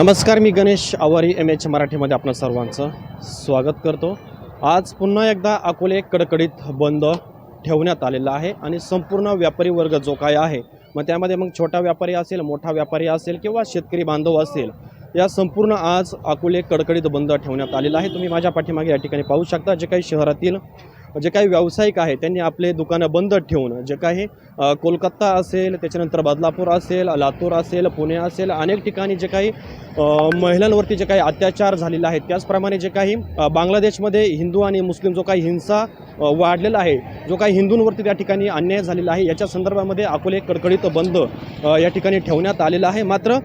नमस्कार मी Ganesh Awari M H मराठीमध्ये आपलं सर्वांचं स्वागत करतो. आज पुन्हा एकदा अकोले कडकडीत बंद ठेवण्यात आलेला आहे आणि संपूर्ण व्यापारी वर्ग जो काय आहे मग त्यामध्ये मग छोटा व्यापारी असेल मोठा व्यापारी असेल किंवा शेतकरी बांधव असेल या संपूर्ण आज अकोले कडकडीत बंद ठेवण्यात आलेला आहे. तुम्ही माझ्या पाठीमागे या ठिकाणी पाहू शकता जे काही शहरातील जे काही व्यावसायिक आहे त्यांनी आपले दुकानं बंद ठेवून जे काही कोलकाता असेल त्याच्यानंतर बदलापूर असेल लातूर असेल पुणे असेल अनेक ठिकाणी जे काही महिलांवरती जे काही अत्याचार झालेले आहेत त्याचप्रमाणे जे काही बांगलादेशमध्ये हिंदू आणि मुस्लिम जो काही हिंसा वाढलेला आहे जो काही हिंदूंवरती त्या ठिकाणी अन्याय झालेला आहे याच्या संदर्भामध्ये अकोले कडकडीत बंद या ठिकाणी ठेवण्यात आलेला आहे. मात्र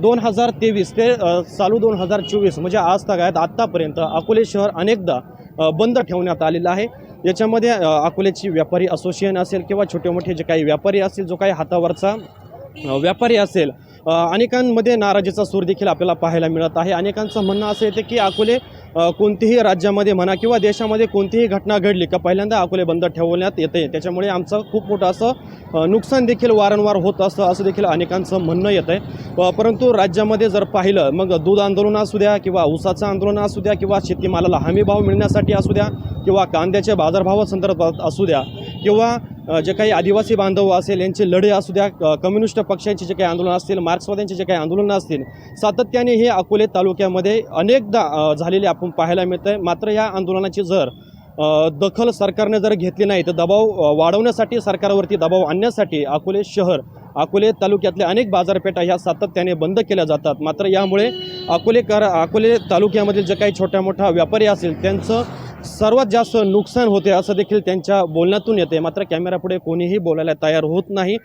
दोन हजार तेवीस ते चालू दोन हजार चोवीस म्हणजे आज तगायत आत्तापर्यंत अकोले शहर अनेकदा बंद ठेवण्यात आलेलं आहे. याच्यामध्ये अकोल्याची व्यापारी असोसिएशन असेल किंवा छोटे मोठे जे काही व्यापारी असतील जो काही हातावरचा व्यापारी असेल अनेकांमध्ये नाराजीचा सूर देखील आपल्याला पाहायला मिळत आहे. अनेकांचं म्हणणं असं येतं की अकोले कोणतीही राज्यामध्ये म्हणा किंवा देशामध्ये कोणतीही घटना घडली का पहिल्यांदा अकोले बंद ठेवण्यात येते. त्याच्यामुळे आमचं खूप मोठं असं नुकसान देखील वारंवार होत असतं असं देखील अनेकांचं म्हणणं येतं आहे परंतु राज्यामध्ये जर पाहिलं मग दूध आंदोलन असू द्या किंवा ऊसाचं आंदोलन असू द्या किंवा शेतीमालाला हमी भाव मिळण्यासाठी असू द्या किंवा कांद्याच्या बाजारभावासंदर्भात असू द्या किंवा जे काही आदिवासी बांधव असेल यांचे लढे असू द्या कम्युनिस्ट पक्षांचे जे काही आंदोलन असतील मार्क्सवाद्यांचे जे काही आंदोलनं असतील सातत्याने हे अकोले तालुक्यामध्ये अनेकदा झालेले आपण पाहायला मिळतं आहे मात्र या आंदोलनाची जर दखल सरकारने जर घेतली नाही तर दबाव वाढवण्यासाठी सरकारवरती दबाव आणण्यासाठी अकोले शहर अकोले तालुक्यातल्या अनेक बाजारपेठा ह्या सातत्याने बंद केल्या जातात. मात्र यामुळे अकोलेकर अकोले तालुक्यामधील जे काही छोट्या मोठ्या व्यापारी असेल त्यांचं सर्वात जास्त नुकसान होते असं देखील त्यांच्या बोलण्यातून येते. मात्र कॅमेरापुढे कोणीही बोलायला तयार होत नाही.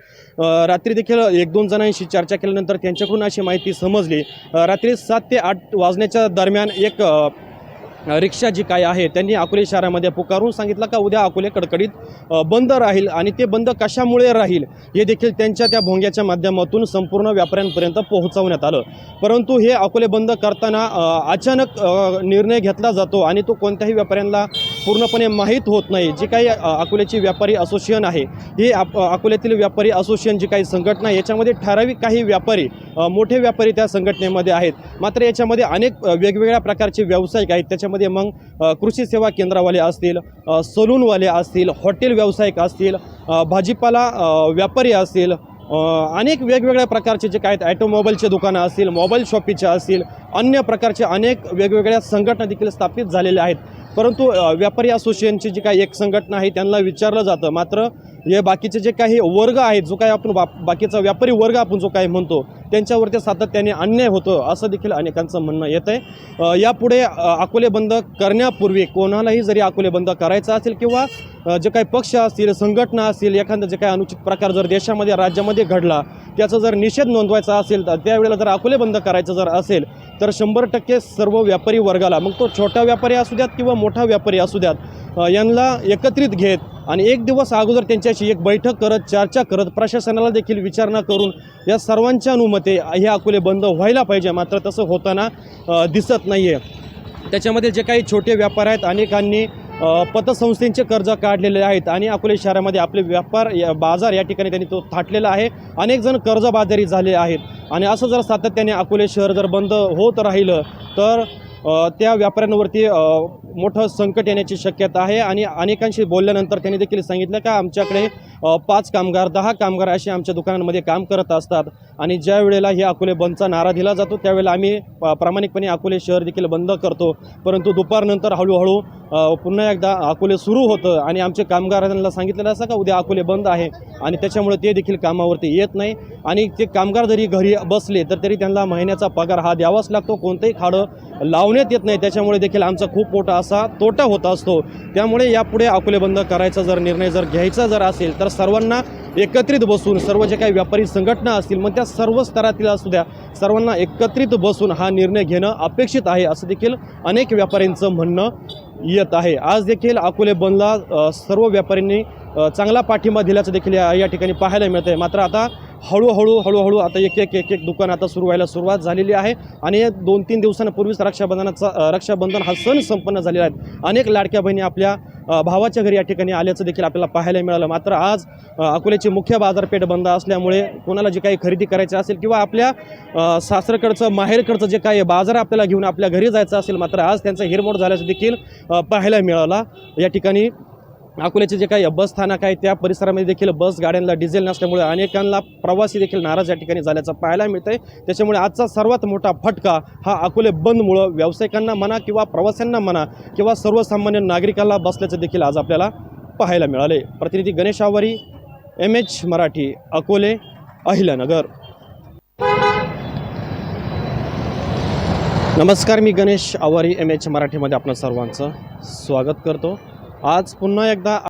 रात्री देखील एक दोन जणांशी चर्चा केल्यानंतर त्यांच्याकडून अशी माहिती समजली. रात्री सात ते आठ वाजण्याच्या दरम्यान एक रिक्षा जी काय आहे त्यांनी अकोले शहरामध्ये पुकारून सांगितलं का उद्या अकोले कडकडीत बंद राहील आणि ते बंद कशामुळे राहील हे देखील त्यांच्या त्या भोंग्याच्या माध्यमातून संपूर्ण व्यापाऱ्यांपर्यंत पोहोचवण्यात आलं. परंतु हे अकोले बंद करताना अचानक निर्णय घेतला जातो आणि तो कोणत्याही व्यापाऱ्यांना पूर्णपणे माहीत होत नाही. जी काही अकोल्याची व्यापारी असोसिएशन आहे ही आप अकोल्यातील व्यापारी असोसिएशन जी काही संघटना आहे याच्यामध्ये ठराविक काही व्यापारी मोठे व्यापारी त्या संघटनेमध्ये आहेत. मात्र याच्यामध्ये अनेक वेगवेगळ्या प्रकारचे व्यावसायिक आहेत. त्याच्यामध्ये मग कृषी सेवा केंद्रावाले असतील सलूनवाले असतील हॉटेल व्यावसायिक असतील भाजीपाला व्यापारी असतील अनेक वेगवेगळ्या प्रकारचे जे काय आहेत ॲटोमोबाईलचे दुकानं असतील मोबाईल शॉपीचे असतील अन्य प्रकारचे अनेक वेगवेगळ्या संघटना देखील स्थापित झालेल्या आहेत. परंतु व्यापारी असोसिएशनची जी काही एक संघटना आहे त्यांना विचारलं जातं. मात्र हे बाकीचे जे काही वर्ग आहेत जो काही आपण बा बाकीचा व्यापारी वर्ग आपण जो काही म्हणतो त्यांच्यावरती सातत्याने अन्याय होतो असं देखील अनेकांचं म्हणणं येतं आहे. यापुढे अकोले बंद करण्यापूर्वी कोणालाही जरी अकोले बंद करायचं असेल किंवा जे काही पक्ष असतील संघटना असतील एखादा जे काही अनुचित प्रकार जर देशामध्ये राज्यामध्ये घडला त्याचा जर निषेध नोंदवायचा असेल तर त्यावेळेला जर अकोले बंद करायचं जर असेल तर शंभर टक्के सर्व व्यापारी वर्गाला मग तो छोटा व्यापारी असू द्यात किंवा मोठा व्यापारी असू द्यात यांना एकत्रित घेत आणि एक दिवस अगोदर त्यांच्याशी एक बैठक करत चर्चा करत प्रशासनाला देखील विचारणा करून या सर्वांच्या अनुमते हे अकोले बंद व्हायला पाहिजे. मात्र तसं होताना दिसत नाही आहे त्याच्यामध्ये जे काही छोटे व्यापार आहेत अनेकांनी पतसंस्थेचे कर्ज काढलेले आहेत आणि अकोले शहरामध्ये आपले व्यापार या बाजार या ठिकाणी त्यांनी तो थाटलेला आहे. अनेक जण कर्जबाजारी झाले आहेत. आणि असं जर सातत्याने अकोले शहर जर बंद होत राहिलं तर त्या व्यापाऱ्यांवरती मोठं संकट येण्याची शक्यता आहे आणि अनेकांशी बोलल्यानंतर त्यांनी देखील सांगितलं का आमच्याकडे पाच कामगार दहा कामगार असे आमच्या दुकानांमध्ये काम करत असतात. आणि ज्या वेळेला हे अकोले बंदचा नारा दिला जातो त्यावेळेला आम्ही प्रामाणिकपणे अकोले शहर देखील बंद करतो. परंतु दुपारनंतर हळूहळू पुन्हा एकदा अकोले सुरू होतं आणि आमचे कामगारांना सांगितलेलं असं का उद्या अकोले बंद आहे आणि त्याच्यामुळे ते देखील कामावरती येत नाही. आणि ते कामगार जरी घरी बसले तर तरी त्यांना महिन्याचा पगार हा द्यावाच लागतो. कोणतंही खाडं लावण्यात येत नाही. त्याच्यामुळे देखील आमचा खूप मोठा असा तोटा होत असतो. त्यामुळे यापुढे अकोले बंद करायचा जर निर्णय जर घ्यायचा जर असेल तर सर्वांना एकत्रित बसून सर्व जे काही व्यापारी संघटना असतील मग त्या सर्व स्तरातील असू द्या सर्वांना एकत्रित बसून हा निर्णय घेणं अपेक्षित आहे असं देखील अनेक व्यापाऱ्यांचं म्हणणं येत आहे. आज देखील अकोले बंदला सर्व व्यापाऱ्यांनी चांगला पाठिंबा दिल्याचं देखील या या ठिकाणी पाहायला मिळतं आहे मात्र आता हळूहळू हळूहळू आता एक एक एक एक दुकान आता सुरू व्हायला सुरुवात झालेली आहे. आणि दोन तीन दिवसांपूर्वीच रक्षाबंधनाचा रक्षाबंधन हा सण संपन्न झालेला आहे. अनेक लाडक्या बहिणी आपल्या भावाच्या घरी या ठिकाणी आल्याचं देखील आपल्याला पाहायला मिळालं. मात्र आज अकोल्याची मुख्य बाजारपेठ बंद असल्यामुळे कोणाला जे काही खरेदी करायची असेल किंवा आपल्या सासरकडचं माहेरकडचं जे काही बाजार आपल्याला घेऊन आपल्या घरी जायचं असेल मात्र आज त्यांचं हिरमोड झाल्याचं देखील पाहायला मिळाला. या ठिकाणी अकोल्याचे जे काही बस स्थानक आहे त्या परिसरामध्ये देखील बस गाड्यांना डिझेल नसल्यामुळे अनेकांना प्रवासी देखील नाराज या ठिकाणी झाल्याचं पाहायला मिळतंय. त्याच्यामुळे आजचा सर्वात मोठा फटका हा अकोले बंदमुळं व्यावसायिकांना म्हणा किंवा प्रवाशांना म्हणा किंवा सर्वसामान्य नागरिकांना बसल्याचं देखील आज आपल्याला पाहायला मिळाले प्रतिनिधी गणेश आवारी एम एच मराठी अकोले अहिल्यानगर. नमस्कार मी गणेश आवारी एम एच मराठीमध्ये आपलं सर्वांचं स्वागत करतो. आज पुन्हा एकदा